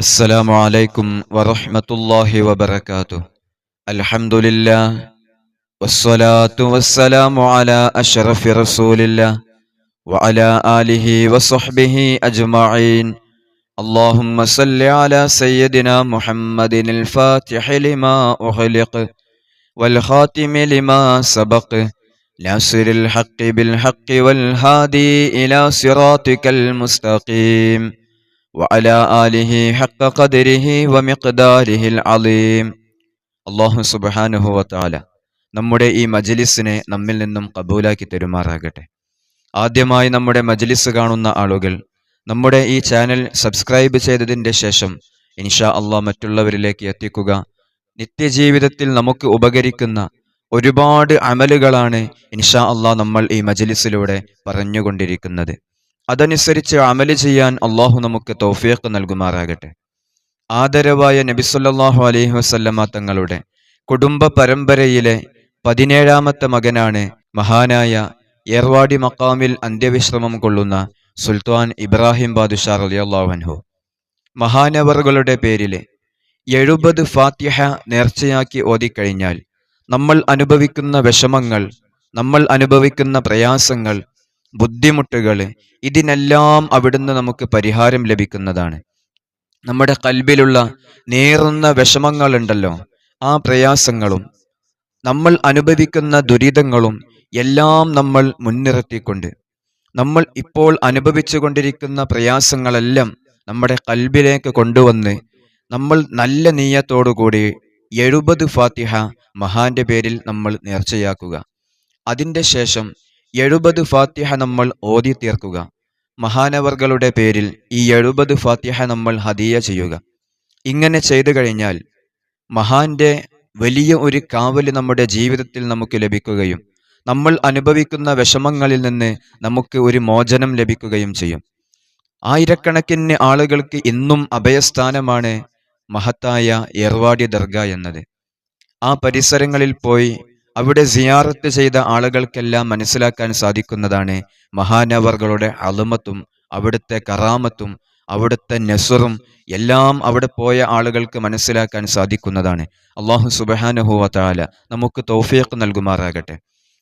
السلام عليكم ورحمة الله وبركاته. الحمد لله والصلاة والسلام على أشرف رسول الله وعلى آله وصحبه أجمعين. اللهم صل على سيدنا محمد الفاتح لما أغلق والخاتم لما سبق ناصر الحق بالحق والهادي إلى صراطك المستقيم. وعلى آله حق قدره ومقداره العظيم അള്ളാഹു സുബാനുഹു വത്താല നമ്മുടെ ഈ മജലിസിനെ നമ്മിൽ നിന്നും കബൂലാക്കി തെരുമാറാകട്ടെ ആദ്യമായി നമ്മുടെ മജലിസ് കാണുന്ന ആളുകൾ നമ്മുടെ ഈ ചാനൽ സബ്സ്ക്രൈബ് ചെയ്തതിൻ്റെ ശേഷം ഇൻഷാ അള്ളാഹ് മറ്റുള്ളവരിലേക്ക് എത്തിക്കുക നിത്യജീവിതത്തിൽ നമുക്ക് ഉപകരിക്കുന്ന ഒരുപാട് അമലുകളാണ് ഇൻഷാ അള്ളാഹ് നമ്മൾ ഈ മജലിസിലൂടെ പറഞ്ഞുകൊണ്ടിരിക്കുന്നത് അതനുസരിച്ച് അമൽ ചെയ്യാൻ അള്ളാഹു നമുക്ക് തൗഫീഖ് നൽകുമാറാകട്ടെ. ആദരവായ നബിസുല്ലാഹു അലൈഹി വസല്ലമ തങ്ങളുടെ കുടുംബ പരമ്പരയിലെ പതിനേഴാമത്തെ മകനാണ് മഹാനായ ഏർവാടി മക്കാമിൽ അന്ത്യവിശ്രമം കൊള്ളുന്ന സുൽത്താൻ ഇബ്രാഹിം ബാദുഷാ അലിയല്ലാഹു മഹാനവറുകളുടെ പേരിലെ എഴുപത് ഫാത്യഹ നേർച്ചയാക്കി ഓതിക്കഴിഞ്ഞാൽ നമ്മൾ അനുഭവിക്കുന്ന വിഷമങ്ങൾ നമ്മൾ അനുഭവിക്കുന്ന പ്രയാസങ്ങൾ ബുദ്ധിമുട്ടുകൾ ഇതിനെല്ലാം അവിടുന്ന് നമുക്ക് പരിഹാരം ലഭിക്കുന്നതാണ്. നമ്മുടെ കൽബിലുള്ള നേറുന്ന വിഷമങ്ങളുണ്ടല്ലോ ആ പ്രയാസങ്ങളും നമ്മൾ അനുഭവിക്കുന്ന ദുരിതങ്ങളും എല്ലാം നമ്മൾ മുൻനിർത്തിക്കൊണ്ട് നമ്മൾ ഇപ്പോൾ അനുഭവിച്ചു കൊണ്ടിരിക്കുന്ന പ്രയാസങ്ങളെല്ലാം നമ്മുടെ കൽബിലേക്ക് കൊണ്ടുവന്ന് നമ്മൾ നല്ല നീയത്തോടുകൂടി എഴുപത് ഫാത്തിഹ മഹാന്റെ പേരിൽ നമ്മൾ നേർച്ചയാക്കുക. അതിന്റെ ശേഷം എഴുപത് ഫാത്തിഹ നമ്മൾ ഓതി തീർക്കുക. മഹാനവർകളുടെ പേരിൽ ഈ എഴുപത് ഫാത്തിഹ നമ്മൾ ഹദിയ ചെയ്യുക. ഇങ്ങനെ ചെയ്തു കഴിഞ്ഞാൽ മഹാന്റെ വലിയ ഒരു കാവൽ നമ്മുടെ ജീവിതത്തിൽ നമുക്ക് ലഭിക്കുകയും നമ്മൾ അനുഭവിക്കുന്ന വിഷമങ്ങളിൽ നിന്ന് നമുക്ക് ഒരു മോചനം ലഭിക്കുകയും ചെയ്യും. ആയിരക്കണക്കിന് ആളുകൾക്ക് ഇന്നും അഭയസ്ഥാനമാണ് മഹത്തായ ഏർവാടി ദർഗ എന്നത്. ആ പരിസരങ്ങളിൽ പോയി അവിടെ സിയാറത്ത് ചെയ്ത ആളുകൾക്കെല്ലാം മനസ്സിലാക്കാൻ സാധിക്കുന്നതാണ്. മഹാനവറുകളുടെ അളുമത്തും അവിടുത്തെ കറാമത്തും അവിടുത്തെ നെസറും എല്ലാം അവിടെ പോയ ആളുകൾക്ക് മനസ്സിലാക്കാൻ സാധിക്കുന്നതാണ്. അള്ളാഹു സുബഹാനുഹുവാല നമുക്ക് തൗഫീഖ് നൽകുമാറാകട്ടെ.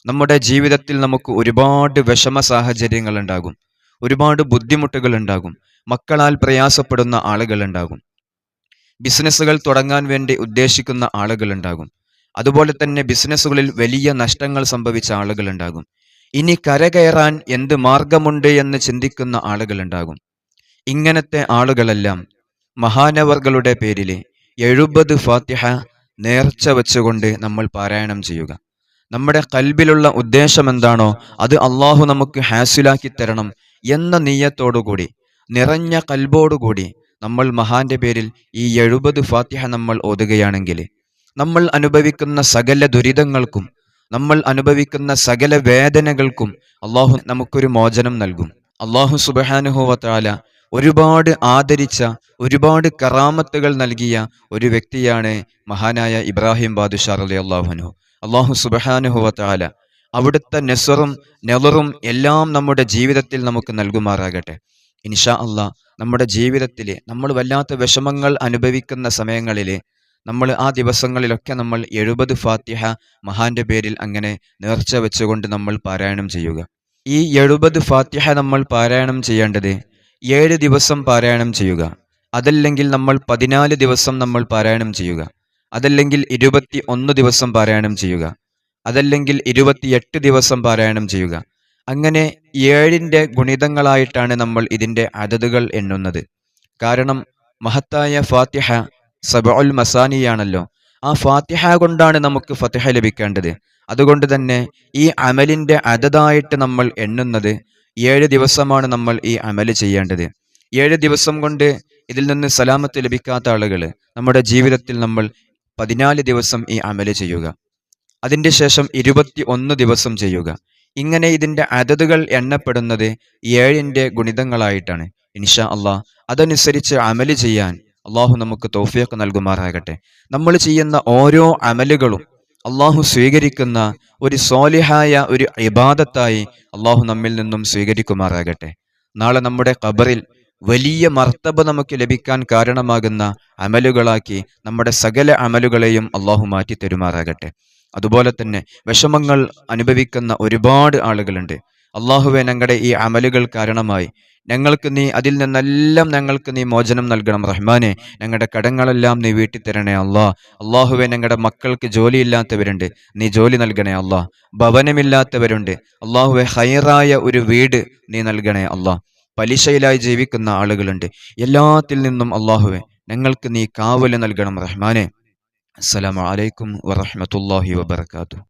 നമ്മുടെ ജീവിതത്തിൽ നമുക്ക് ഒരുപാട് വിഷമ സാഹചര്യങ്ങൾ ഉണ്ടാകും ഒരുപാട് ബുദ്ധിമുട്ടുകൾ ഉണ്ടാകും മക്കളാൽ പ്രയാസപ്പെടുന്ന ആളുകൾ ഉണ്ടാകും ബിസിനസ്സുകൾ തുടങ്ങാൻ വേണ്ടി ഉദ്ദേശിക്കുന്ന ആളുകൾ ഉണ്ടാകും അതുപോലെ തന്നെ ബിസിനസ്സുകളിൽ വലിയ നഷ്ടങ്ങൾ സംഭവിച്ച ആളുകളുണ്ടാകും. ഇനി കരകയറാൻ എന്ത് മാർഗമുണ്ട് എന്ന് ചിന്തിക്കുന്ന ആളുകളുണ്ടാകും. ഇങ്ങനത്തെ ആളുകളെല്ലാം മഹാനവർകളുടെ പേരിലെ എഴുപത് ഫാത്തിഹ നേർച്ച വെച്ചുകൊണ്ട് നമ്മൾ പാരായണം ചെയ്യുക. നമ്മുടെ കൽബിലുള്ള ഉദ്ദേശം എന്താണോ അത് അള്ളാഹു നമുക്ക് ഹാസിലാക്കി തരണം എന്ന നീയത്തോടുകൂടി നിറഞ്ഞ കൽബോടുകൂടി നമ്മൾ മഹാന്റെ പേരിൽ ഈ എഴുപത് ഫാത്തിഹ നമ്മൾ ഓതുകയാണെങ്കിൽ നമ്മൾ അനുഭവിക്കുന്ന സകല ദുരിതങ്ങൾക്കും നമ്മൾ അനുഭവിക്കുന്ന സകല വേദനകൾക്കും അള്ളാഹു നമുക്കൊരു മോചനം നൽകും. അള്ളാഹു സുബഹാനുഹോവത്താല ഒരുപാട് ആദരിച്ച ഒരുപാട് കറാമത്തുകൾ നൽകിയ ഒരു വ്യക്തിയാണ് മഹാനായ ഇബ്രാഹിം ബാദുഷാർ അലി അള്ളാഹുനു അള്ളാഹു സുബഹാനുഹോവത്താല അവിടുത്തെ നെസറും നെലറും എല്ലാം നമ്മുടെ ജീവിതത്തിൽ നമുക്ക് നൽകുമാറാകട്ടെ. ഇൻഷാ അള്ളാഹ് നമ്മുടെ ജീവിതത്തിലെ നമ്മൾ വല്ലാത്ത വിഷമങ്ങൾ അനുഭവിക്കുന്ന സമയങ്ങളിൽ നമ്മൾ ആ ദിവസങ്ങളിലൊക്കെ നമ്മൾ എഴുപത് ഫാത്തിഹ മഹാന്റെ പേരിൽ അങ്ങനെ നേർച്ച വെച്ചുകൊണ്ട് നമ്മൾ പാരായണം ചെയ്യുക. ഈ എഴുപത് ഫാത്തിഹ നമ്മൾ പാരായണം ചെയ്യേണ്ടത് ഏഴ് ദിവസം പാരായണം ചെയ്യുക. അതല്ലെങ്കിൽ നമ്മൾ പതിനാല് ദിവസം നമ്മൾ പാരായണം ചെയ്യുക. അതല്ലെങ്കിൽ ഇരുപത്തി ഒന്ന് ദിവസം പാരായണം ചെയ്യുക. അതല്ലെങ്കിൽ ഇരുപത്തിയെട്ട് ദിവസം പാരായണം ചെയ്യുക. അങ്ങനെ ഏഴിന്റെ ഗുണിതങ്ങളായിട്ടാണ് നമ്മൾ ഇതിന്റെ അതതുകൾ എണ്ണുന്നത്. കാരണം മഹത്തായ ഫാത്തിഹ സബഉൽ മസാനിയാണല്ലോ. ആ ഫാത്തിഹ കൊണ്ടാണ് നമുക്ക് ഫത്തിഹ ലഭിക്കേണ്ടത്. അതുകൊണ്ട് തന്നെ ഈ അമലിന്റെ അതതായിട്ട് നമ്മൾ എണ്ണുന്നത് ഏഴ് ദിവസമാണ് നമ്മൾ ഈ അമൽ ചെയ്യേണ്ടത്. ഏഴ് ദിവസം കൊണ്ട് ഇതിൽ നിന്ന് സലാമത്ത് ലഭിക്കാത്ത ആളുകൾ നമ്മുടെ ജീവിതത്തിൽ നമ്മൾ പതിനാല് ദിവസം ഈ അമൽ ചെയ്യുക. അതിന്റെ ശേഷം ഇരുപത്തി ഒന്ന് ദിവസം ചെയ്യുക. ഇങ്ങനെ ഇതിന്റെ അതതുകൾ എണ്ണപ്പെടുന്നത് ഏഴിന്റെ ഗുണിതങ്ങളായിട്ടാണ്. ഇൻഷാ അള്ളാഹ് അതനുസരിച്ച് അമൽ ചെയ്യാൻ അള്ളാഹു നമുക്ക് തൗഫീഖ് നൽകുമാറാകട്ടെ. നമ്മൾ ചെയ്യുന്ന ഓരോ അമലുകളും അള്ളാഹു സ്വീകരിക്കുന്ന ഒരു സോലിഹായ ഒരു ഇബാദത്തായി അള്ളാഹു നമ്മിൽ നിന്നും സ്വീകരിക്കുമാറാകട്ടെ. നാളെ നമ്മുടെ ഖബറിൽ വലിയ മർത്തബ നമുക്ക് ലഭിക്കാൻ കാരണമാകുന്ന അമലുകളാക്കി നമ്മുടെ സകല അമലുകളെയും അള്ളാഹു മാറ്റി തരുമാറാകട്ടെ അതുപോലെ തന്നെ വിഷമങ്ങൾ അനുഭവിക്കുന്ന ഒരുപാട് ആളുകളുണ്ട്. അള്ളാഹുവെ ഞങ്ങളുടെ ഈ അമലുകൾ കാരണമായി. ഞങ്ങൾക്ക് നീ അതിൽ നിന്നെല്ലാം ഞങ്ങൾക്ക് നീ മോചനം നൽകണം റഹ്മാനെ. ഞങ്ങളുടെ കടങ്ങളെല്ലാം നീ വീട്ടി തരണേ അള്ളാ. അള്ളാഹുവെ ഞങ്ങളുടെ മക്കൾക്ക് ജോലിയില്ലാത്തവരുണ്ട്. നീ ജോലി നൽകണേ അള്ളാ. ഭവനമില്ലാത്തവരുണ്ട്. അള്ളാഹുവെ ഹൈറായ ഒരു വീട് നീ നൽകണേ അള്ളാ. പലിശയിലായി ജീവിക്കുന്ന ആളുകളുണ്ട്. എല്ലാത്തിൽ നിന്നും അള്ളാഹുവെ ഞങ്ങൾക്ക് നീ കാവൽ നൽകണം റഹ്മാനെ. അസ്സലാമു അലൈക്കും വറഹ്മത്തുള്ളാഹി വബർക്കാത്തു